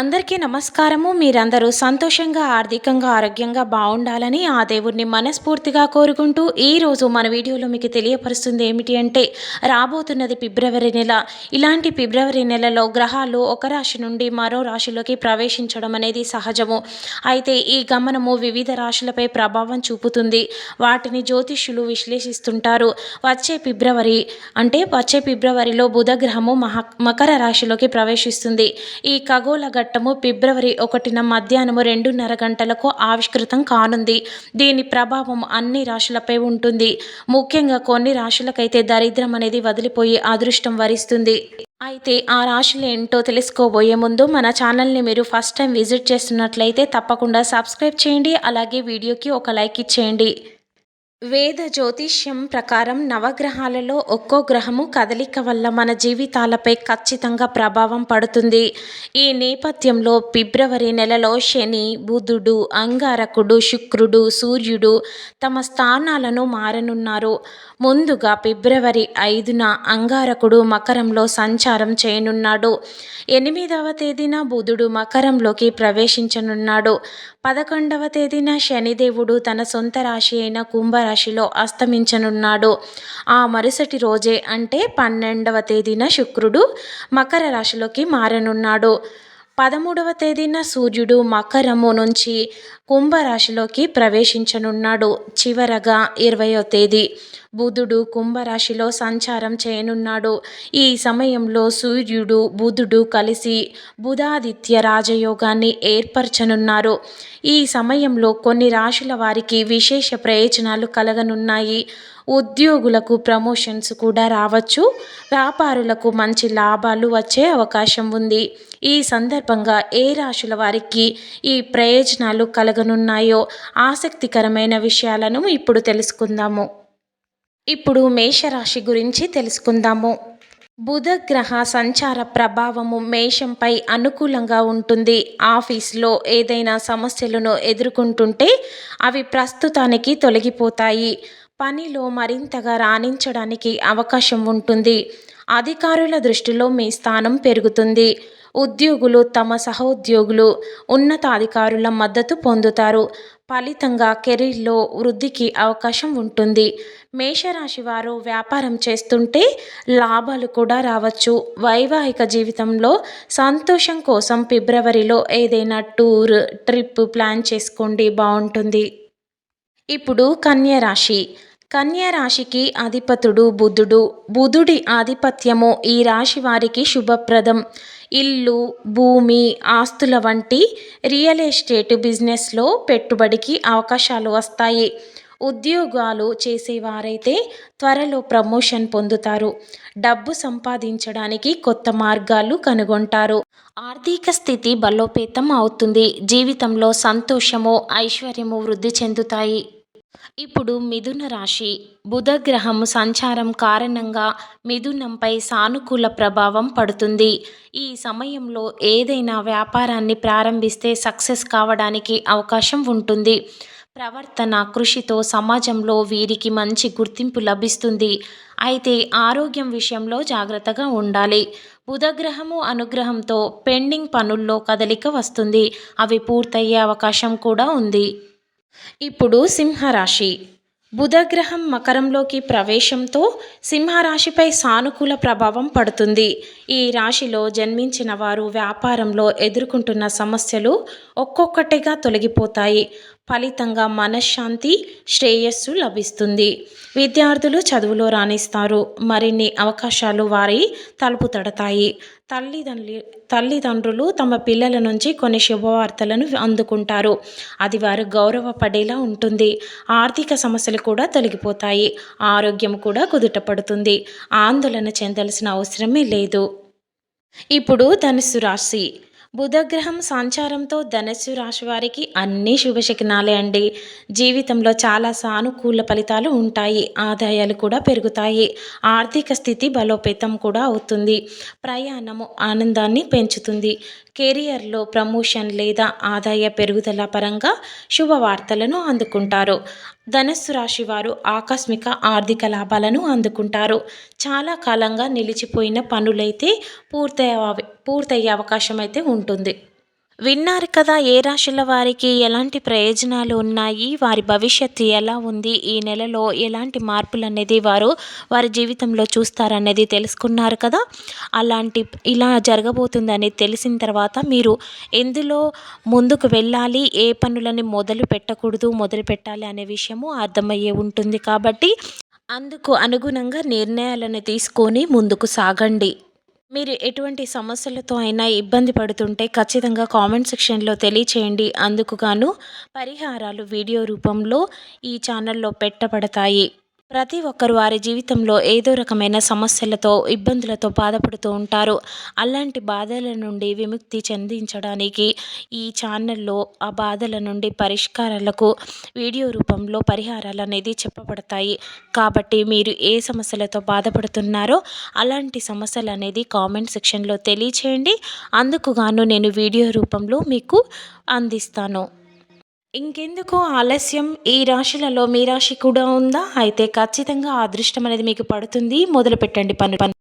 అందరికీ నమస్కారము. మీరందరూ సంతోషంగా ఆర్థికంగా ఆరోగ్యంగా బాగుండాలని ఆ దేవుడిని మనస్ఫూర్తిగా కోరుకుంటూ ఈరోజు మన వీడియోలో మీకు తెలియపరుస్తుంది ఏమిటి అంటే రాబోతున్నది ఫిబ్రవరి నెల. ఇలాంటి ఫిబ్రవరి నెలలో గ్రహాలు ఒక రాశి నుండి మరో రాశిలోకి ప్రవేశించడం అనేది సహజము. అయితే ఈ గమనము వివిధ రాశులపై ప్రభావం చూపుతుంది. వాటిని జ్యోతిష్యులు విశ్లేషిస్తుంటారు. వచ్చే ఫిబ్రవరి అంటే వచ్చే ఫిబ్రవరిలో బుధ గ్రహము మహ మకర రాశిలోకి ప్రవేశిస్తుంది. ఈ ఖగోళ ఘట్టము ఫిబ్రవరి ఒకటిన మధ్యాహ్నము రెండున్నర గంటలకు ఆవిష్కృతం కానుంది. దీని ప్రభావం అన్ని రాశులపై ఉంటుంది. ముఖ్యంగా కొన్ని రాశులకైతే దరిద్రం అనేది వదిలిపోయి అదృష్టం వరిస్తుంది. అయితే ఆ రాశులు ఏంటో తెలుసుకోబోయే ముందు మన ఛానల్ని మీరు ఫస్ట్ టైం విజిట్ చేస్తున్నట్లయితే తప్పకుండా సబ్స్క్రైబ్ చేయండి. అలాగే వీడియోకి ఒక లైక్ ఇచ్చేయండి. వేద జ్యోతిష్యం ప్రకారం నవగ్రహాలలో ఒక్కో గ్రహము కదలిక వల్ల మన జీవితాలపై ఖచ్చితంగా ప్రభావం పడుతుంది. ఈ నేపథ్యంలో ఫిబ్రవరి నెలలో శని బుధుడు అంగారకుడు శుక్రుడు సూర్యుడు తమ స్థానాలను మారనున్నారు. ముందుగా ఫిబ్రవరి ఐదున అంగారకుడు మకరంలో సంచారం చేయనున్నాడు. ఎనిమిదవ తేదీన బుధుడు మకరంలోకి ప్రవేశించనున్నాడు. పదకొండవ తేదీన శనిదేవుడు తన సొంత రాశి అయిన కుంభరాశిలో అస్తమించనున్నాడు. ఆ మరుసటి రోజే అంటే పన్నెండవ తేదీన శుక్రుడు మకర రాశిలోకి మారనున్నాడు. పదమూడవ తేదీన సూర్యుడు మకరము నుంచి కుంభరాశిలోకి ప్రవేశించనున్నాడు. చివరగా ఇరవయో తేదీ బుధుడు కుంభరాశిలో సంచారం చేయనున్నాడు. ఈ సమయంలో సూర్యుడు బుధుడు కలిసి బుధాదిత్య రాజయోగాన్ని ఏర్పరచనున్నారు. ఈ సమయంలో కొన్ని రాశుల వారికి విశేష ప్రయోజనాలు కలగనున్నాయి. ఉద్యోగులకు ప్రమోషన్స్ కూడా రావచ్చు. వ్యాపారులకు మంచి లాభాలు వచ్చే అవకాశం ఉంది. ఈ సందర్భంగా ఏ రాశుల వారికి ఈ ప్రయోజనాలు కలగనున్నాయో ఆసక్తికరమైన విషయాలను ఇప్పుడు తెలుసుకుందాము. ఇప్పుడు మేషరాశి గురించి తెలుసుకుందాము. బుధ గ్రహ సంచార ప్రభావము మేషంపై అనుకూలంగా ఉంటుంది. ఆఫీస్లో ఏదైనా సమస్యలను ఎదుర్కొంటుంటే అవి ప్రస్తుతానికి తొలగిపోతాయి. పనిలో మరింతగా రాణించడానికి అవకాశం ఉంటుంది. అధికారుల దృష్టిలో మీ స్థానం పెరుగుతుంది. ఉద్యోగులు తమ సహోద్యోగులు ఉన్నతాధికారుల మద్దతు పొందుతారు. ఫలితంగా కెరీర్లో వృద్ధికి అవకాశం ఉంటుంది. మేషరాశి వారు వ్యాపారం చేస్తుంటే లాభాలు కూడా రావచ్చు. వైవాహిక జీవితంలో సంతోషం కోసం ఫిబ్రవరిలో ఏదైనా టూర్ ట్రిప్ ప్లాన్ చేసుకోండి. బాగుంటుంది. ఇప్పుడు కన్య కన్యరాశికి రాశికి అధిపతుడు బుధుడు. బుధుడి ఆధిపత్యము ఈ రాశి వారికి శుభప్రదం. ఇల్లు భూమి ఆస్తుల వంటి రియల్ ఎస్టేట్ బిజినెస్లో పెట్టుబడికి అవకాశాలు వస్తాయి. ఉద్యోగాలు చేసేవారైతే త్వరలో ప్రమోషన్ పొందుతారు. డబ్బు సంపాదించడానికి కొత్త మార్గాలు కనుగొంటారు. ఆర్థిక స్థితి బలోపేతం అవుతుంది. జీవితంలో సంతోషము ఐశ్వర్యము వృద్ధి చెందుతాయి. ఇప్పుడు మిథున రాశి. బుధగ్రహం సంచారం కారణంగా మిథునంపై సానుకూల ప్రభావం పడుతుంది. ఈ సమయంలో ఏదైనా వ్యాపారాన్ని ప్రారంభిస్తే సక్సెస్ కావడానికి అవకాశం ఉంటుంది. ప్రవర్తన కృషితో సమాజంలో వీరికి మంచి గుర్తింపు లభిస్తుంది. అయితే ఆరోగ్యం విషయంలో జాగ్రత్తగా ఉండాలి. బుధగ్రహము అనుగ్రహంతో పెండింగ్ పనుల్లో కదలిక వస్తుంది. అవి పూర్తయ్యే అవకాశం కూడా ఉంది. ఇప్పుడు సింహరాశి. బుధగ్రహం మకరంలోకి ప్రవేశంతో సింహరాశిపై సానుకూల ప్రభావం పడుతుంది. ఈ రాశిలో జన్మించిన వారు వ్యాపారంలో ఎదుర్కొంటున్న సమస్యలు ఒక్కొక్కటిగా తొలగిపోతాయి. ఫలితంగా మనశ్శాంతి శ్రేయస్సు లభిస్తుంది. విద్యార్థులు చదువులో రాణిస్తారు. మరిన్ని అవకాశాలు వారి తలుపు తడతాయి. తల్లిదండ్రులు తల్లిదండ్రులు తమ పిల్లల నుంచి కొన్ని శుభవార్తలను అందుకుంటారు. అది వారు గౌరవపడేలా ఉంటుంది. ఆర్థిక సమస్యలు కూడా తొలగిపోతాయి. ఆరోగ్యం కూడా కుదుటపడుతుంది. ఆందోళన చెందాల్సిన అవసరమే లేదు. ఇప్పుడు ధనుసు రాశి. బుధగ్రహం సంచారంతో ధనస్సు రాశి వారికి అన్ని శుభశకనాలే అండి. జీవితంలో చాలా సానుకూల ఫలితాలు ఉంటాయి. ఆదాయాలు కూడా పెరుగుతాయి. ఆర్థిక స్థితి బలోపేతం కూడా అవుతుంది. ప్రయాణము ఆనందాన్ని పెంచుతుంది. కెరియర్లో ప్రమోషన్ లేదా ఆదాయ పెరుగుదల పరంగా శుభవార్తలను అందుకుంటారు. ధనస్సు రాశి వారు ఆకస్మిక ఆర్థిక లాభాలను అందుకుంటారు. చాలా కాలంగా నిలిచిపోయిన పనులైతే పూర్తయ్యే పూర్తయ్యే అవకాశం అయితే ఉంటుంది. విన్నారు కదా ఏ రాశుల వారికి ఎలాంటి ప్రయోజనాలు ఉన్నాయి? వారి భవిష్యత్తు ఎలా ఉంది? ఈ నెలలో ఎలాంటి మార్పులు అనేది వారు వారి జీవితంలో చూస్తారనేది తెలుసుకున్నారు కదా? అలాంటి ఇలా జరగబోతుందని తెలిసిన తర్వాత మీరు ఎందులో ముందుకు వెళ్ళాలి? ఏ పనులని మొదలు పెట్టకూడదు మొదలు పెట్టాలి అనే విషయము అర్థమయ్యే ఉంటుంది కాబట్టి అందుకు అనుగుణంగా నిర్ణయాలను తీసుకొని ముందుకు సాగండి. మీరు ఎటువంటి సమస్యలతో అయినా ఇబ్బంది పడుతుంటే ఖచ్చితంగా కామెంట్ సెక్షన్లో తెలియచేయండి. అందుకు గాను పరిహారాలు వీడియో రూపంలో ఈ ఛానల్లో పెట్టబడతాయి. ప్రతి ఒక్కరు వారి జీవితంలో ఏదో రకమైన సమస్యలతో ఇబ్బందులతో బాధపడుతూ ఉంటారు. అలాంటి బాధల నుండి విముక్తి చెందించడానికి ఈ ఛానల్లో ఆ బాధల నుండి పరిష్కారాలకు వీడియో రూపంలో పరిహారాలు అనేది చెప్పబడతాయి. కాబట్టి మీరు ఏ సమస్యలతో బాధపడుతున్నారో అలాంటి సమస్యలు అనేది కామెంట్ సెక్షన్లో తెలియచేయండి. అందుకుగాను నేను వీడియో రూపంలో మీకు అందిస్తాను. ఇంకెందుకు ఆలస్యం? ఈ రాశులలో మీ రాశి కూడా ఉందా? అయితే ఖచ్చితంగా అదృష్టం అనేది మీకు పడుతుంది. మొదలు పెట్టండి పని పని